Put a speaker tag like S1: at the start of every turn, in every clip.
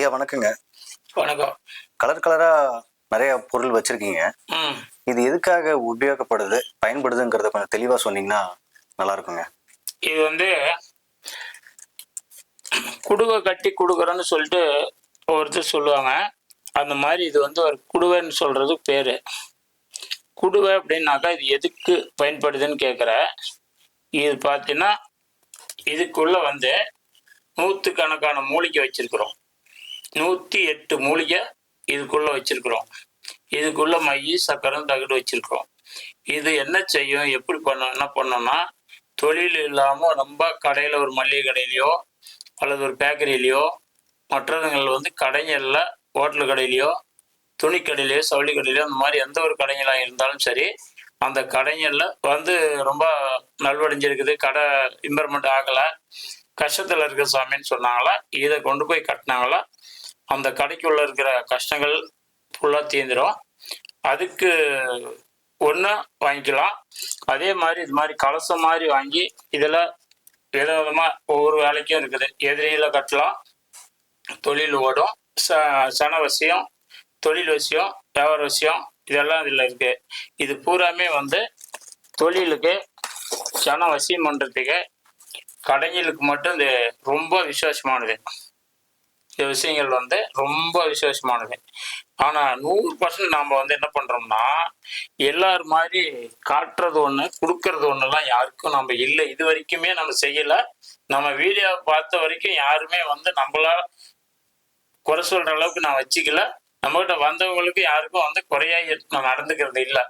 S1: ஐயா வணக்கங்க.
S2: வணக்கம்.
S1: கலர் கலரா நிறைய பொருள் வச்சிருக்கீங்க. இது எதுக்காக உபயோகப்படுது பயன்படுதுங்கிறத கொஞ்சம் தெளிவா சொன்னீங்கன்னா நல்லா இருக்குங்க.
S2: இது வந்து குடுவை கட்டி கொடுக்குறோன்னு சொல்லிட்டு ஒருத்தர் சொல்லுவாங்க. அந்த மாதிரி இது வந்து ஒரு குடுவைன்னு சொல்றது பேரு. குடுவை அப்படின்னாக்கா இது எதுக்கு பயன்படுதுன்னு கேட்குற இது பார்த்தீங்கன்னா இதுக்குள்ள வந்து நூற்றுக்கணக்கான மூலிகை வச்சிருக்கிறோம். நூற்றி எட்டு மூலிகை இதுக்குள்ளே வச்சுருக்குறோம். இதுக்குள்ளே மைய சக்கரம் தகடு வச்சிருக்கிறோம். இது என்ன செய்யும்? எப்படி பண்ண என்ன பண்ணோம்னா தொழில் இல்லாமல் ரொம்ப கடையில் ஒரு மளிகை கடையிலையோ அல்லது ஒரு பேக்கரியிலையோ மற்றவங்கள் வந்து கடைகளில் ஹோட்டல் கடையிலையோ துணி கடையிலையோ சவுளி கடையிலையோ அந்த மாதிரி எந்த ஒரு கடைங்களாக இருந்தாலும் சரி அந்த கடைகளில் வந்து ரொம்ப நல்வடைஞ்சிருக்குது. கடை இம்ப்ரூவ்மெண்ட் ஆகலை. கஷ்டத்தில் இருக்கிற சாமின்னு சொன்னாங்களா? இதை கொண்டு போய் கட்டினாங்களா? அந்த கடைக்குள்ளே இருக்கிற கஷ்டங்கள் ஃபுல்லாக தீந்துடும் அதுக்கு ஒன்று வாங்கிக்கலாம். அதே மாதிரி இது மாதிரி கலசம் மாதிரி வாங்கி இதில் விதவிதமாக ஒவ்வொரு வேலைக்கும் இருக்குது. எதிரியில் கட்டலாம். தொழில் ஓடும். ச சன வசியம் தொழில் வசியம் வியாபார வசியம் இதெல்லாம் இதில் இருக்குது இது பூராமே வந்து தொழிலுக்கு சன வசியம் பண்ணுறதுக்கு கடைகளுக்கு மட்டும் இது ரொம்ப விசேஷமானது. விஷயங்கள் வந்து ரொம்ப விசேஷமானது. ஆனால் நூறு பர்சன்ட் நாம் வந்து என்ன பண்ணுறோம்னா எல்லார் மாதிரி காட்டுறது ஒன்று கொடுக்கறது ஒன்றுலாம் யாருக்கும் நம்ம இல்லை. இது வரைக்குமே நம்ம செய்யலை. நம்ம வீடியோ பார்த்த வரைக்கும் யாருமே வந்து நம்மளா குறை சொல்கிற அளவுக்கு நான் வச்சுக்கல. நம்மகிட்ட வந்தவங்களுக்கு யாருக்கும் வந்து குறையாக நான் நடந்துக்கிறது இல்லை.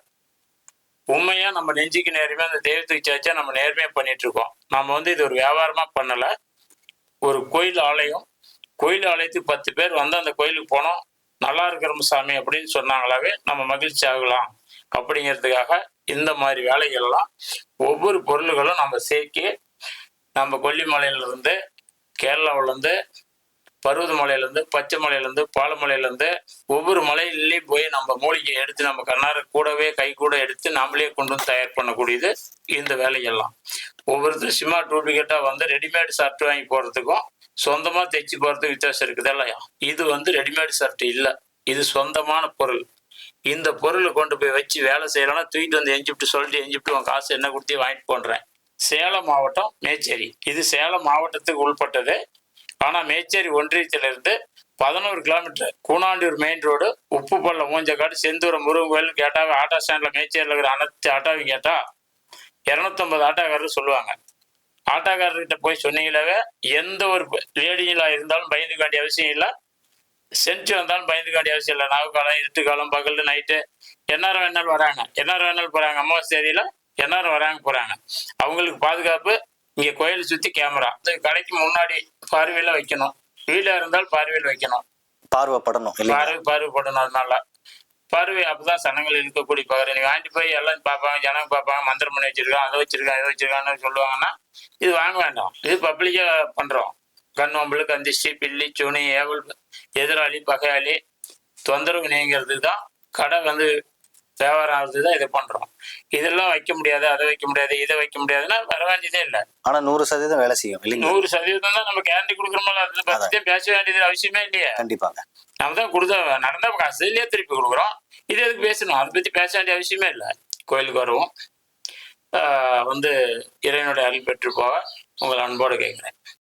S2: உண்மையாக நம்ம நெஞ்சுக்கு நேர்மையா அந்த தெய்வத்துக்கு சாச்சா நம்ம நேர்மையாக பண்ணிட்டு இருக்கோம். நம்ம வந்து இது ஒரு வியாபாரமாக பண்ணலை. ஒரு கோயில் ஆலயம் கோயில் ஆலயத்துக்கு பத்து பேர் வந்து அந்த கோயிலுக்கு போனோம். நல்லா இருக்கிறோம் சாமி அப்படின்னு சொன்னாங்களாவே நம்ம மகிழ்ச்சி ஆகலாம். அப்படிங்கிறதுக்காக இந்த மாதிரி வேலைகள்லாம் ஒவ்வொரு பொருள்களும் நம்ம சேர்க்கி நம்ம கொல்லிமலையிலேருந்து கேரளாவிலேருந்து பருவதமலையிலேருந்து பச்சை மலையிலேருந்து பாலமலையிலேருந்து ஒவ்வொரு மலையிலையும் போய் நம்ம மூலிகை எடுத்து நம்ம கண்ணார கூடவே கை கூட எடுத்து நாமளே கொண்டு வந்து தயார் பண்ணக்கூடியது இந்த வேலையெல்லாம் ஒவ்வொருத்தரும் சும்மா டூப்ளிகேட்டாக வந்து ரெடிமேட் ஷர்ட் வாங்கி போகிறதுக்கும் சொந்தமாக தைச்சு போகிறதுக்கு வித்தியாசம் இருக்குது இல்லையா? இது வந்து ரெடிமேட் ஷர்ட் இல்லை. இது சொந்தமான பொருள். இந்த பொருளை கொண்டு போய் வச்சு வேலை செய்யலைன்னா தூக்கிட்டு வந்து எஞ்சிப்ட்டு சொல்லிட்டு எஞ்சிப்ட்டு உன் காசு என்ன கொடுத்து வாங்கிட்டு போன்றேன். சேலம் மாவட்டம் மேச்சேரி. இது சேலம் மாவட்டத்துக்கு உள்பட்டது. ஆனால் மேச்சேரி ஒன்றியத்திலிருந்து பதினோரு கிலோமீட்டர். கூனாண்டியூர் மெயின் ரோடு உப்பு பள்ளம் மூஞ்சக்காடு செந்தூரம் முருகன் கோயில் கேட்டாவே ஆட்டோ ஸ்டாண்டில் மேச்சேரியில் இருக்கிற அனைத்து ஆட்டோவையும் கேட்டால் இரநூத்தம்பது ஆட்டோக்காரர் சொல்லுவாங்க. ஆட்டோக்காரர்கிட்ட போய் சொன்னீங்களாவே எந்த ஒரு லேடிங்களாக இருந்தாலும் பயந்துக்க வேண்டிய அவசியம் இல்லை. சென்ட் வந்தாலும் பயந்துக்க வேண்டிய அவசியம் இல்லை. நாவு காலம் இருட்டு காலம் பகல் நைட்டு. எந்நேரம் வேணாலும் வராங்க. எந்நேரம் வேணாலும் போகிறாங்க அமாவாசை தேதியில் எந்நேரம் வராங்க போகிறாங்க அவங்களுக்கு பாதுகாப்பு இங்கே கோயில் சுற்றி கேமரா. இந்த கடைக்கு முன்னாடி பார்வையில் வைக்கணும். வீடாக இருந்தால் பார்வையில் வைக்கணும்.
S1: பார்வைப்படணும்
S2: பார்வை பார்வைப்படணும் அதனால. பார்வை அப்பதான் சனங்கள் இருக்கக்கூடிய பகுதி. நீ வாங்கிட்டு போய் எல்லாம் பார்ப்பாங்க ஜனங்க பார்ப்பாங்க மந்திரம் பண்ணி வச்சிருக்கான் அதை வச்சிருக்கான் இதை வச்சிருக்கான்னு சொல்லுவாங்கன்னா இது வாங்க வேண்டாம். இது பப்ளிக்கா பண்றோம். கண்ணோம்பல் கந்திஷ்டி பில்லி சுனி ஏவல் எதிராளி பகையாளி தொந்தரவு நீங்கிறதுக்கு தான் கடை வந்து வியாபாரம் ஆகுறது தான் இதை பண்றோம். இதெல்லாம் வைக்க முடியாது அதை வைக்க முடியாது இதை வைக்க முடியாதுன்னா வர வேண்டியதே இல்லை.
S1: ஆனா நூறு சதவீதம் வேலை செய்யும்
S2: நூறு சதவீதம் தான் நம்ம கேரண்டி கொடுக்குறோம்ல அதை பத்தி பேச வேண்டியது அவசியமே இல்லையே.
S1: கண்டிப்பாங்க.
S2: நம்ம தான் கொடுத்த நடந்த காசு இல்லையே திருப்பி கொடுக்குறோம். இது எதுக்கு பேசணும்? அதை பற்றி பேச வேண்டிய அவசியமே இல்லை. கோயிலுக்கு வருவோம். ஆஹ் வந்து இறைவனுடைய அருள் பெற்று போக உங்களை அன்போடு கேட்குறேன்.